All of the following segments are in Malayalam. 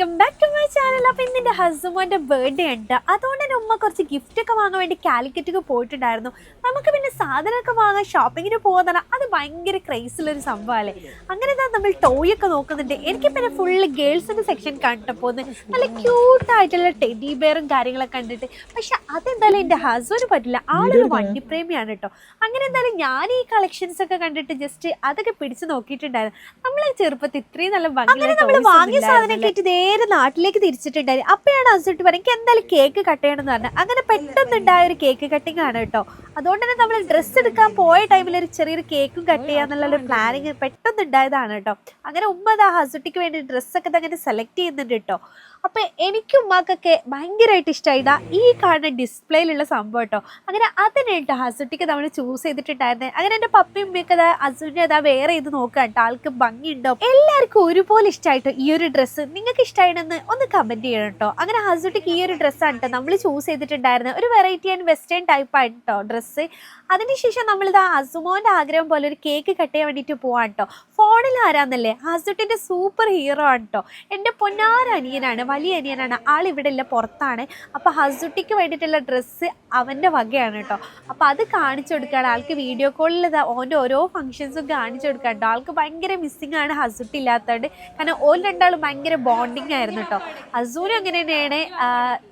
ബാക്ക് ടു മൈ ചാനൽ അപ്പോൾ ഇന്ന് എന്റെ ഹസ്ബൻഡിന്റെ ബർത്ത്ഡേ ഉണ്ട്. അതുകൊണ്ട് തന്നെ ഉമ്മ കുറച്ച് ഗിഫ്റ്റ് ഒക്കെ വാങ്ങാൻ വേണ്ടി കാലിക്കറ്റൊക്കെ പോയിട്ടുണ്ടായിരുന്നു. നമുക്ക് പിന്നെ സാധനമൊക്കെ വാങ്ങാൻ ഷോപ്പിങ്ങിന് പോകുന്ന അത് ഭയങ്കര ക്രൈസിലൊരു സംഭവമല്ലേ അങ്ങനെ തന്നെ നമ്മൾ ടോയ് ഒക്കെ നോക്കുന്നുണ്ട്. എനിക്ക് പിന്നെ ഫുള്ള് ഗേൾസിന്റെ സെക്ഷൻ കണ്ടപ്പോൾ നല്ല ക്യൂട്ടായിട്ടുള്ള ടെഡി ബെയറും കാര്യങ്ങളൊക്കെ കണ്ടിട്ട്. പക്ഷെ അതെന്തായാലും എന്റെ ഹസ്ബൻഡ് പറ്റില്ല. ആളൊരു വണ്ടിപ്രേമിയാണ് കേട്ടോ അങ്ങനെ എന്തായാലും ഞാൻ ഈ കളക്ഷൻസ് ഒക്കെ കണ്ടിട്ട് ജസ്റ്റ് അതൊക്കെ പിടിച്ച് നോക്കിയിട്ടുണ്ടായിരുന്നു. നമ്മളെ ചെറുപ്പത്തിൽ ഇത്രയും നല്ല ഭംഗി നമ്മൾ വാങ്ങിയ സാധനം കേട്ട് നേരെ നാട്ടിലേക്ക് തിരിച്ചിട്ടുണ്ടായിരുന്നു അപ്പോഴാണ് അസുട്ട് പറയും എനിക്ക് എന്തായാലും കേക്ക് കട്ട് ചെയ്യണം എന്ന് പറഞ്ഞു അങ്ങനെ പെട്ടെന്നുണ്ടായ ഒരു കേക്ക് കട്ടിംഗ് ആണ് കേട്ടോ. അതുകൊണ്ട് തന്നെ നമ്മൾ ഡ്രസ്സ് എടുക്കാൻ പോയ ടൈമിൽ ഒരു ചെറിയൊരു കേക്കും കട്ട് ചെയ്യാന്നുള്ള ഒരു പ്ലാനിങ് പെട്ടെന്ന് ഉണ്ടായതാണ് കേട്ടോ. അങ്ങനെ ഉമ്മ ആ ഹസുട്ടിക്ക് വേണ്ടി ഡ്രസ്സൊക്കെ അങ്ങനെ സെലക്ട് ചെയ്യുന്നുണ്ട് കേട്ടോ. അപ്പൊ എനിക്കും ഉമ്മാക്കൊക്കെ ഭയങ്കരമായിട്ട് ഇഷ്ടമായിട്ടാ ഈ കാണുന്ന ഡിസ്പ്ലേയിലുള്ള സംഭവം കേട്ടോ അങ്ങനെ അതിനായിട്ട് ഹസുട്ടിക്ക് നമ്മൾ ചൂസ് ചെയ്തിട്ടുണ്ടായിരുന്നത് അങ്ങനെ എന്റെ പപ്പയും ഉമ്മയൊക്കെ അതാ ഹസുവിനെ അതാ വേറെ ഇത് നോക്കുക കേട്ടോ ആൾക്ക് ഭംഗിയുണ്ടോ? എല്ലാവർക്കും ഒരുപോലെ ഇഷ്ടമായിട്ടോ ഈ ഒരു ഡ്രസ്സ് നിങ്ങൾക്ക് ഇഷ്ടമായിട്ടെന്ന് ഒന്ന് കമന്റ് ചെയ്യണം കേട്ടോ അങ്ങനെ ഹസുട്ടിക്ക് ഈ ഒരു ഡ്രസ്സാണ് കേട്ടോ നമ്മൾ ചൂസ് ചെയ്തിട്ടുണ്ടായിരുന്നത് ഒരു വെറൈറ്റി ആൻഡ് വെസ്റ്റേൺ ടൈപ്പ് ആണ് കേട്ടോ ഡ്രസ്സ് അതിനുശേഷം നമ്മളിത് അസുമോന്റെ ആഗ്രഹം പോലെ ഒരു കേക്ക് കട്ട് ചെയ്യാൻ വേണ്ടിയിട്ട് പോവാൻ കേട്ടോ ഫോണിൽ ആരാന്നല്ലേ? ഹസുട്ടിന്റെ സൂപ്പർ ഹീറോ ആണ് കേട്ടോ എന്റെ പൊന്നാര അനിയനാണ്. വലിയ അനിയനാണ്. ആൾ ഇവിടെ ഇല്ല പുറത്താണ്. അപ്പോൾ ഹസുട്ടിക്ക് വേണ്ടിയിട്ടുള്ള ഡ്രസ്സ് അവന്റെ വകയാണ് കേട്ടോ. അപ്പോൾ അത് കാണിച്ചു കൊടുക്കുകയാണ്. ആൾക്ക് വീഡിയോ കോളിൽ ഓന്റെ ഓരോ ഫങ്ഷൻസും കാണിച്ചു കൊടുക്കാം കേട്ടോ. ആൾക്ക് ഭയങ്കര മിസ്സിങ് ആണ് ഹസുട്ട് ഇല്ലാത്തതുകൊണ്ട് കാരണം ഓൻ രണ്ടാളും ഭയങ്കര ബോണ്ടിങ് ആയിരുന്നു കേട്ടോ. ഹസൂനും അങ്ങനെ തന്നെയാണ്.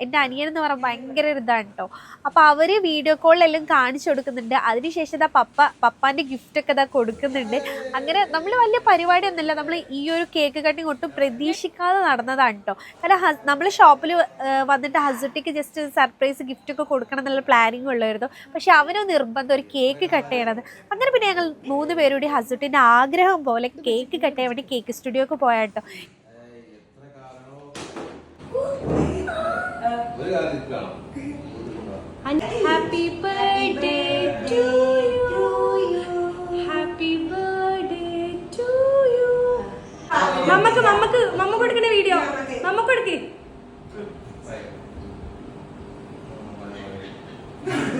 എന്റെ അനിയൻ എന്ന് പറഞ്ഞാൽ ഭയങ്കര ഇതാണ് കേട്ടോ. അപ്പോൾ അവർ വീഡിയോ കോളിലെല്ലാം കാണിച്ചു കൊടുക്കുന്നുണ്ട്. അതിനുശേഷം ഇതാ പപ്പ പപ്പാന്റെ ഗിഫ്റ്റൊക്കെ ഇതാ കൊടുക്കുന്നുണ്ട്. അങ്ങനെ നമ്മൾ വലിയ പരിപാടിയൊന്നുമില്ല. നമ്മൾ ഈ ഒരു കേക്ക് കട്ടിങ് ഒട്ടും പ്രതീക്ഷിക്കാതെ നടന്നതാണ് കേട്ടോ. കാരണം നമ്മൾ ഷോപ്പിൽ വന്നിട്ട് ഹസുട്ടിക്ക് ജസ്റ്റ് സർപ്രൈസ് ഗിഫ്റ്റ് ഒക്കെ കൊടുക്കണം എന്നുള്ള പ്ലാനിങ് ഉള്ളായിരുന്നു. പക്ഷെ അവനോ നിർബന്ധം ഒരു കേക്ക് കട്ട് ചെയ്യണത്. അങ്ങനെ പിന്നെ ഞങ്ങൾ മൂന്ന് പേരുടെ ഹസുട്ടിന്റെ ആഗ്രഹം പോലെ കേക്ക് കട്ട് ചെയ്യാൻ വേണ്ടി കേക്ക് സ്റ്റുഡിയോക്ക് പോയാട്ടോ. ഒരു നമുക്ക് നമുക്ക് happy birthday to you happy birthday to you മമ്മക്ക് മമ്മക്ക് മമ്മ കൊടുക്കുന്ന വീഡിയോ നമുക്ക് കൊടുക്ക് ബർത്ത്ഡേ ടു അങ്ങനെ നോക്കും ഞാൻ അങ്ങനെ, അങ്ങനെ, അങ്ങനെ. അങ്ങനെ നോക്ക് ഇതോ? അപ്പൊ അത് നോക്ക് ഞാൻ. നീ ഇരിക്കണ്ട.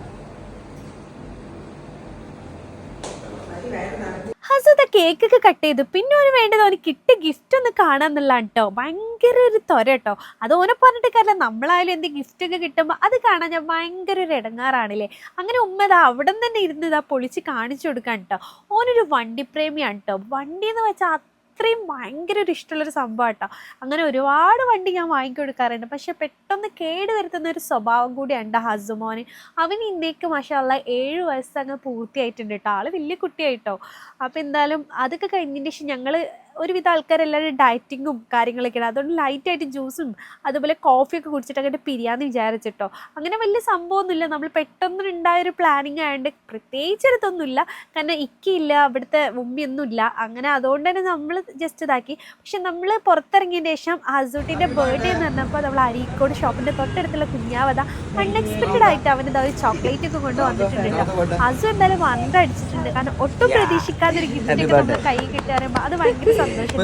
ഹസത കേക്ക് ഒക്കെ കട്ട് ചെയ്തു. പിന്നെ ഓന് വേണ്ടത് ഓന് കിട്ടിയ ഗിഫ്റ്റ് ഒന്ന് കാണാന്നുള്ളതാണ് കേട്ടോ ഭയങ്കര ഒരു തൊര കേട്ടോ അത് ഓനെ പറഞ്ഞിട്ട് കാര്യം നമ്മളായാലും എന്ത് ഗിഫ്റ്റ് ഒക്കെ കിട്ടുമ്പോൾ അത് കാണാൻ ഞാൻ ഭയങ്കര ഒരു ഇടങ്ങാറാണില്ലേ? അങ്ങനെ ഉമ്മ ഇതാ അവിടെ തന്നെ ഇരുന്ന് ഇതാ പൊളിച്ച് കാണിച്ചു കൊടുക്കാൻ കേട്ടോ ഓനൊരു വണ്ടി പ്രേമിയാണ് കേട്ടോ വണ്ടി എന്ന് വെച്ചാൽ അത്രയും ഭയങ്കര ഒരു ഇഷ്ടമുള്ളൊരു സംഭവം കേട്ടോ അങ്ങനെ ഒരുപാട് വണ്ടി ഞാൻ വാങ്ങിക്കൊടുക്കാറുണ്ട്. പക്ഷെ പെട്ടെന്ന് കേട് വരുത്തുന്ന ഒരു സ്വഭാവം കൂടിയുണ്ട് ഹസുമോന് അവന് ഇന്നേക്ക് മഷാല്ല ഏഴ് വയസ്സ് അങ്ങ് പൂർത്തിയായിട്ടുണ്ട് കേട്ടോ ആൾ വലിയ കുട്ടിയായിട്ടോ. അപ്പോൾ എന്തായാലും അതൊക്കെ കഴിഞ്ഞതിന് ശേഷം ഞങ്ങൾ ഒരുവിധ ആൾക്കാരെല്ലാവരും ഡയറ്റിങ്ങും കാര്യങ്ങളൊക്കെയാണ്. അതുകൊണ്ട് ലൈറ്റായിട്ട് ജ്യൂസും അതുപോലെ കോഫിയൊക്കെ കുടിച്ചിട്ട് അങ്ങോട്ട് പിരിയാന്ന് വിചാരിച്ചിട്ടോ. അങ്ങനെ വലിയ സംഭവമൊന്നുമില്ല. നമ്മൾ പെട്ടെന്ന് ഉണ്ടായൊരു പ്ലാനിങ് ആയതുകൊണ്ട് പ്രത്യേകിച്ച് എടുത്തൊന്നുമില്ല കാരണം ഇക്കയില്ല അവിടുത്തെ ഉമ്മയൊന്നുമില്ല. അങ്ങനെ അതുകൊണ്ട് തന്നെ നമ്മൾ ജസ്റ്റ് ഇതാക്കി. പക്ഷെ നമ്മൾ പുറത്തിറങ്ങിയതിന് ശേഷം ഹസൂട്ടിന്റെ ബർത്ത്ഡേ എന്ന് പറഞ്ഞപ്പോൾ നമ്മൾ അരീക്കോട് ഷോപ്പിന്റെ തൊട്ടടുത്തുള്ള കുഞ്ഞാവത അൺഎക്സ്പെക്റ്റഡ് ആയിട്ട് അവന്റെ ഒരു ചോക്ലേറ്റ് ഒക്കെ കൊണ്ട് വന്നിട്ടുണ്ട് അസു എന്തായാലും വന്നടിച്ചിട്ടുണ്ട് കാരണം ഒട്ടും പ്രതീക്ഷിക്കാതെ ഒരു ഗിഫ്റ്റ് നമ്മൾ നമ്മുടെ കൈ കിട്ടി പറയുമ്പോൾ അത് ഭയങ്കര സന്തോഷം.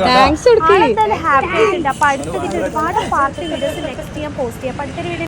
ഹാപ്പി ആയിട്ടുണ്ട്. അപ്പൊ അടുത്ത ഒരുപാട് പാർട്ടി വീഡിയോസ് നെക്സ്റ്റ് ഞാൻ പോസ്റ്റ് ചെയ്യാം. അപ്പൊ അടുത്തൊരു വീഡിയോ